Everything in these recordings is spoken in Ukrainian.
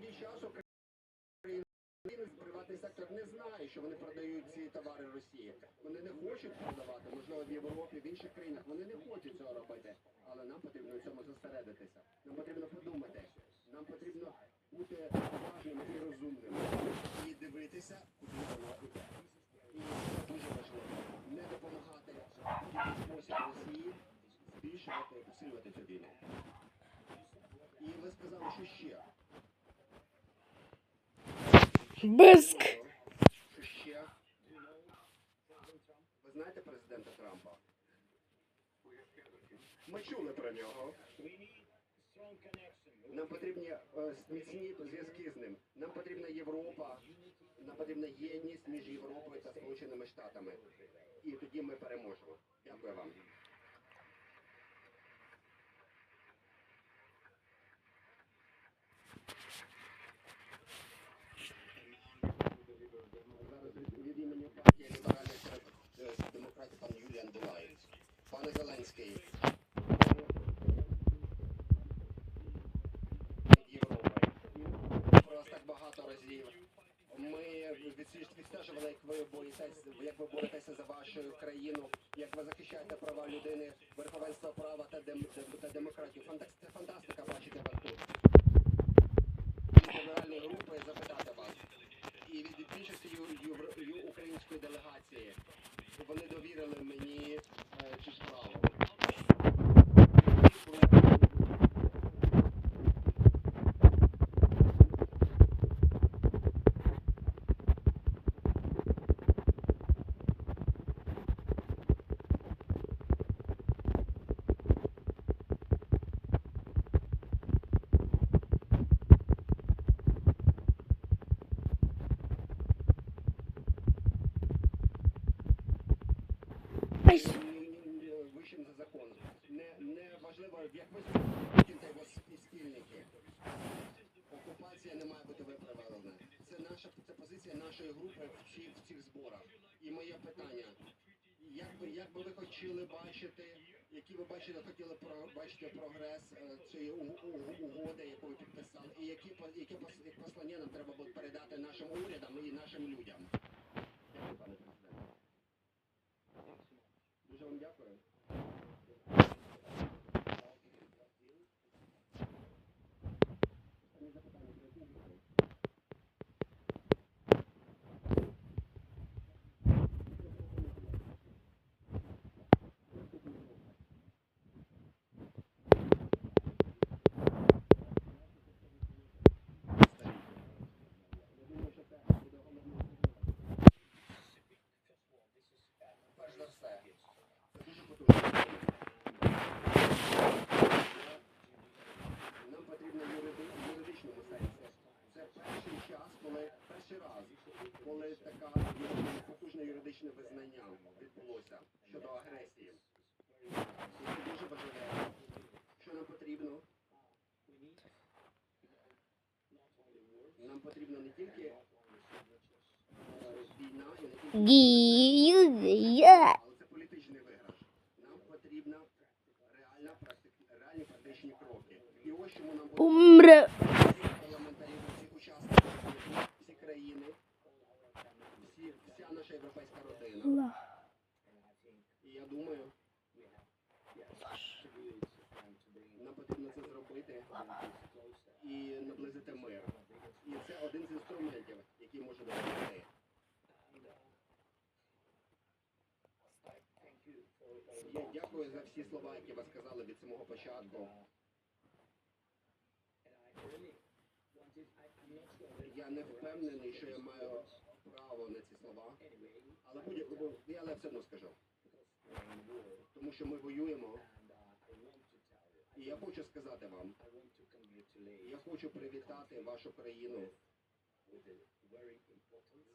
довгий час Україна приватний сектор не знає, що вони продають ці товари Росії. Вони не хочуть продавати, можливо, в Європі, в інших країнах. Вони не хочуть цього робити. Але нам потрібно в цьому зосередитися. Нам потрібно подумати. Нам потрібно бути уважними і розумними і дивитися, куди воно йде. І це дуже важливо. Не допомагати спосіб Росії збільшувати, посилювати цю війну. І ви сказали, що ще? Биск. Ви знаєте президента Трампа? Ми чули про нього. Нам потрібні е, міцні зв'язки з ним. Нам потрібна Європа. Нам потрібна єдність між Європою та Сполученими Штатами. І тоді ми переможемо. Дякую вам. Зараз від від імені партії ліберальних е, демократів пан Юліан Булаєв. Пане Зеленський. від Європи. Про вас так багато разів. Ми відсліж- відстежували, як ви боїтесь, як ви боретеся за вашу країну, як ви захищаєте права людини, верховенство права та, дем, та демократію. Це фантастика бачити вас тут. Від генеральної групи запитати вас і від більшості української делегації. Вони довірили мені е, цю справу. вищим за закон. Не, не важливо, як ви Путін та його спі- спільники. Окупація не має бути виправлена. Це наша це позиція нашої групи в цих, зборах. І моє питання. Як би, як би ви хотіли бачити, які ви бачите, хотіли бачити прогрес е, цієї угоди, яку ви підписали, і які, яке пос- як послання нам треба буде передати нашим урядам і нашим людям? Дякую, пане президенте. Дуже вам дякую. Останнє запитання про яку угоду? Я думаю, що це буде головним. Перш за все, це дуже потужно. Нам потрібно юриди- в юридичному сенсі. Це перший час, коли перший раз, коли така юридична- потужне юридичне визнання відбулося щодо агресії. І це дуже важливо. Що нам потрібно? Нам потрібно не тільки е, війна і не тільки Гія. Але це політичний виграш. Нам потрібна реальна практи- реальні практичні кроки. І ось чому нам Умре. всі парламентарі, всі учасники, всі країни, всі, вся наша європейська родина. І я думаю, нам потрібно це зробити і наблизити мир. І це один з інструментів, який може допомогти. Я дякую за всі слова, які ви сказали від самого початку. Я не впевнений, що я маю право на ці слова, але будь я все одно скажу. Тому що ми воюємо. І я хочу сказати вам, я хочу привітати вашу країну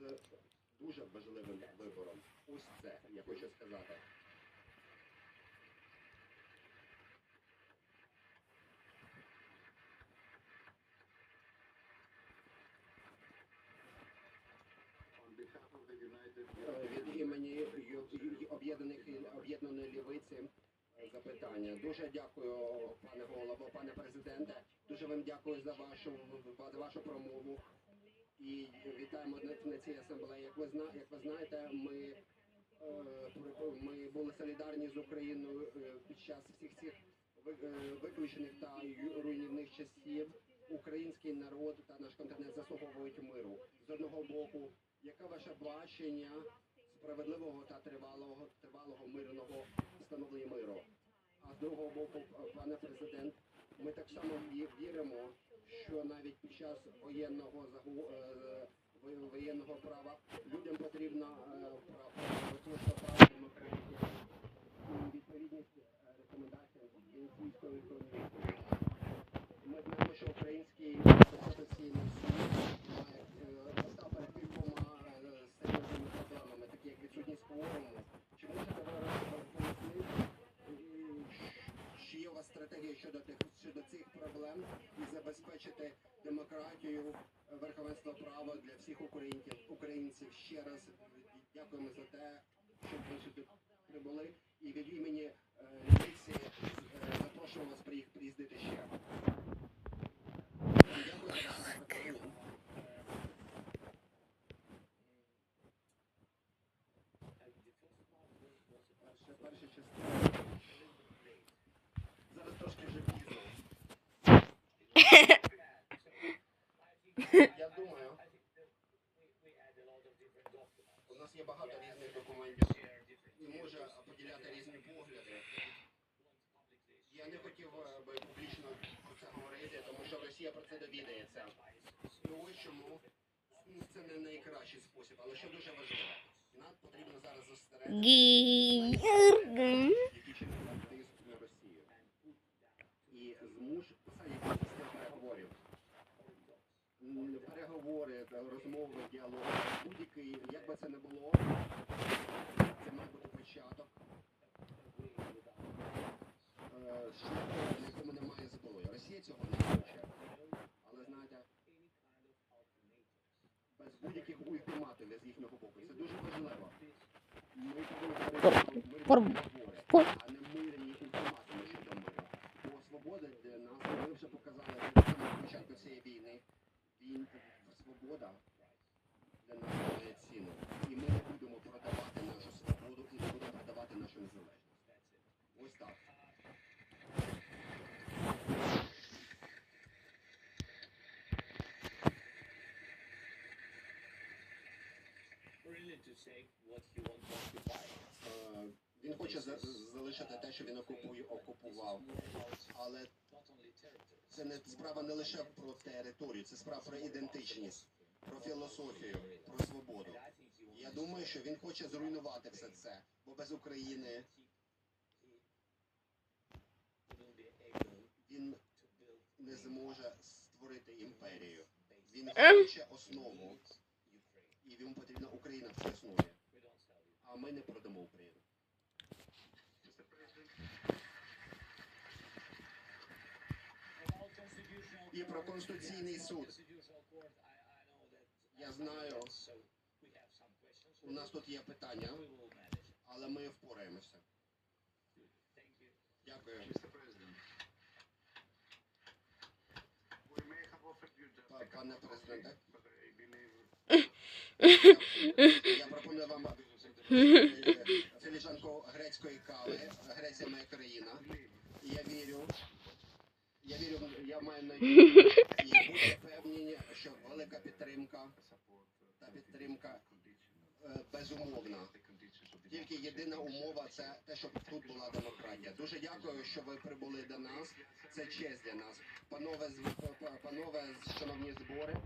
з дуже важливим вибором. Ось це я хочу сказати. За вашу за вашу промову. І вітаємо на, цій асамблеї. Як ви зна, як ви знаєте, ми, е, ми були солідарні з Україною е, під час всіх цих е, виключених та руйнівних часів. Український народ та наш континент заслуговують миру. З одного боку, яке ваше бачення справедливого та тривалого тривалого мирного встановлення миру? А з другого боку, пане президент, ми так само віримо, що навіть під час воєнного е, во- воєнного права людям потрібно е, і відповідність е, рекомендаціям Венеційської комісії. Ми знаємо, що український конституційний суд має постав перед кількома серйозними проблемами, такі як відсутність кворуму. Чи можете ви розповісти, чи є у вас стратегія щодо тих щодо цих проблем і забезпечити демократію, е, верховенство права для всіх українців українців? Ще раз дякуємо за те, що ви сюди прибули. І від імені е, міліції е, запрошуємо вас приїздити ще. Дякую. Перша, перша частина. Зараз трошки вже пізно. Я думаю, у нас є багато різних документів і може поділяти різні погляди. Я не хотів е, би публічно про це говорити, тому що Росія про це довідається. Ну ось чому ну, це не найкращий спосіб, але що дуже важливо. Нам потрібно зараз зосередитися Переговори, розмови, діалоги, будь-який, як би це не було, це має бути початок е, шляху, на якому немає зброї. Росія цього не хоче. Але знаєте, без будь-яких ультиматумів з їхнього боку. Це дуже важливо. Ми повинні говорити а не мирні ультиматуми щодо миру. Бо свобода для нас, ми вже показали самого початку цієї війни, він, свобода для нас має ціну. І ми не будемо продавати нашу свободу і не будемо продавати нашу незалежність. Ось так. Е, Він хоче за- залишити те, що він окупує, окупував. Але. Це не справа не лише про територію, це справа про ідентичність, про філософію, про свободу. Я думаю, що він хоче зруйнувати все це, бо без України він не зможе створити імперію. Він хоче основу, і йому потрібна Україна в цій основі. А ми не продамо Україну. І про Конституційний суд. Я знаю, у нас тут є питання, але ми впораємося. Дякую. Пане президенте, я пропоную вам е, філіжанку грецької кави. Греція моя країна. Я вірю, я вірю, я маю надію і будьте впевнені, що велика підтримка та підтримка е, безумовна. Тільки єдина умова це те, щоб тут була демократія. Дуже дякую, що ви прибули до нас. Це честь для нас. Панове, панове, шановні збори.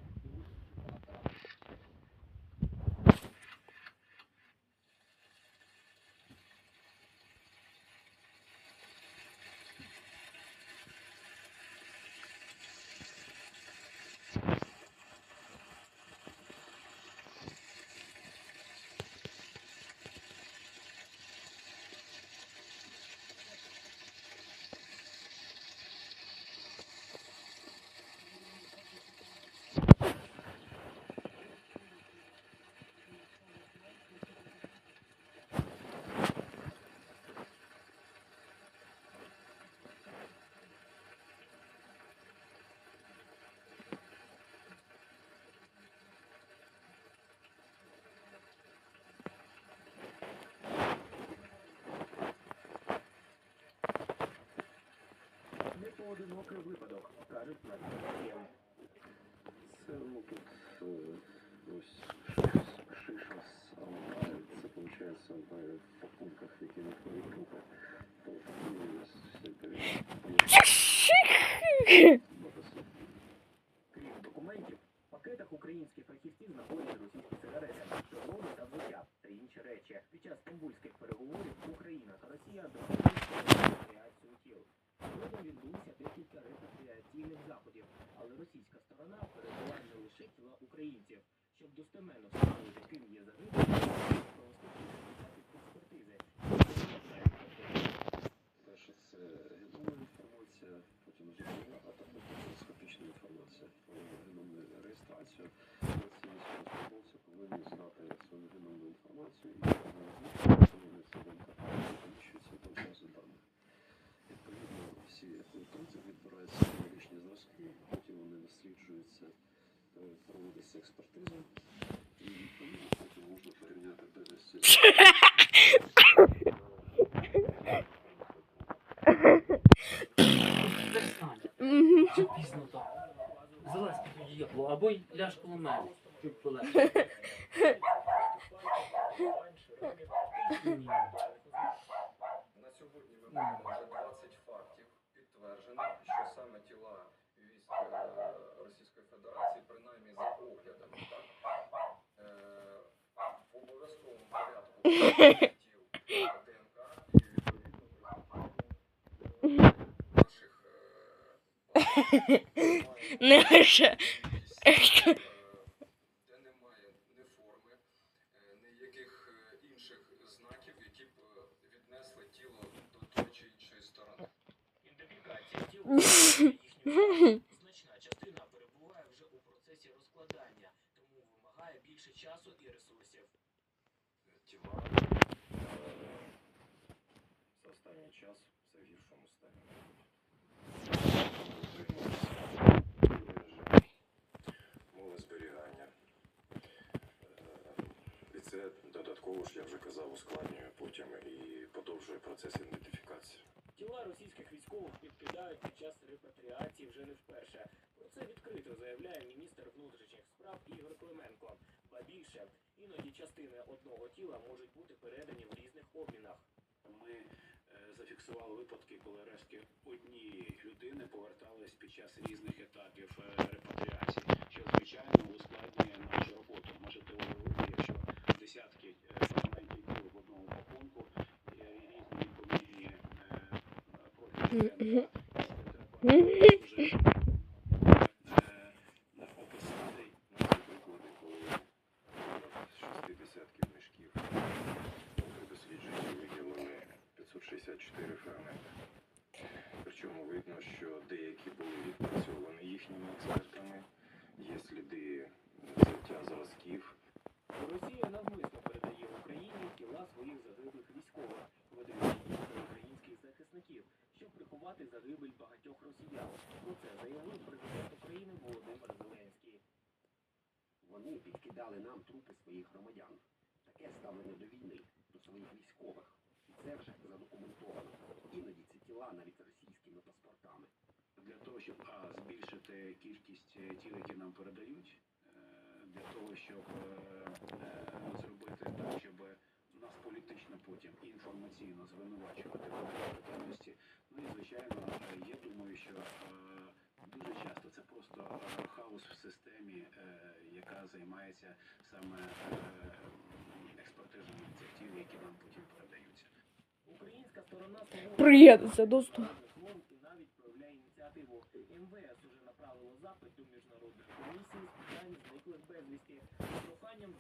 Поодинокий випадок, кажуть медики. Це ну е, ось шиша з. Це виходить в пакунках, які не купить. То і. Крім документів, в пакетах українські фахівці знаходять російські сигарети, шаблони та взуття та інші речі. Під час стамбульських переговорів Україна та Росія репатріацію тіл. Сьогодні відбулося декілька репатріаційних заходів, але російська сторона передала не лише тіла українців. Щоб достеменно встановити, ким є загиблі, провести експертизи. Перше це геномна інформація, потім зубна, а також мікроскопічна інформація. Про геномну реєстрацію. Ці військовослужбовці повинні знати свою геномну інформацію і встановлюється в інтернеті, поміщується Всі електронці відбираються аналогічні зразки, потім вони досліджуються, е, проводиться експертиза, і відповідно потім можна порівняти безвісті. Вже пізно так. Залазь під одіяло, або й ляж коло мене. Чуть полегше. Ні. На сьогодні ми маємо вже 20 фактів підтверджених, що саме тіла військ е, Російської Федерації, принаймні за оглядами, так, е, в обов'язковому порядку тіл ДНК і відповідно наших е, Не лише. де немає ні форми, ніяких інших знаків, які б віднесли тіло до тої чи іншої сторони. Ідентифікація тіл їхньої значна частина перебуває вже у процесі розкладання, тому вимагає більше часу і ресурсів. Е, за останній час все в гіршому стані. Мови зберігання. І це додатково ж я вже казав, ускладнює потім і подовжує процес ідентифікації. Тіла російських військових підкидають під час репатріації вже не вперше. Про це відкрито заявляє міністр внутрішніх справ Ігор Клименко. Ба більше, іноді частини одного тіла можуть бути передані в різних обмінах. Ми е, зафіксували випадки, коли рештки однієї людини повертались під час різних етапів е, репатріації, що звичайно ускладнює нашу роботу. Можете уявити, якщо десятки е, фрагментів тіл в одному пакунку і різні відповідні профілі Вони підкидали нам трупи своїх громадян. Таке ставлення до війни, до своїх військових. І це вже задокументовано. Іноді ці тіла навіть російськими паспортами. для того, щоб а, збільшити кількість е, тіл, які нам передають, е, для того, щоб е, зробити так, щоб нас політично потім інформаційно звинувачувати в. Ну і звичайно, я думаю, що дуже часто просто хаос в системі, е, яка займається саме е, експертизами цих тіл, які нам потім передаються. Українська сторона Приєднуйся до. І навіть проявляє ініціативу. МВС уже направило запит до міжнародних комісій з питань зниклих безвісті з проханням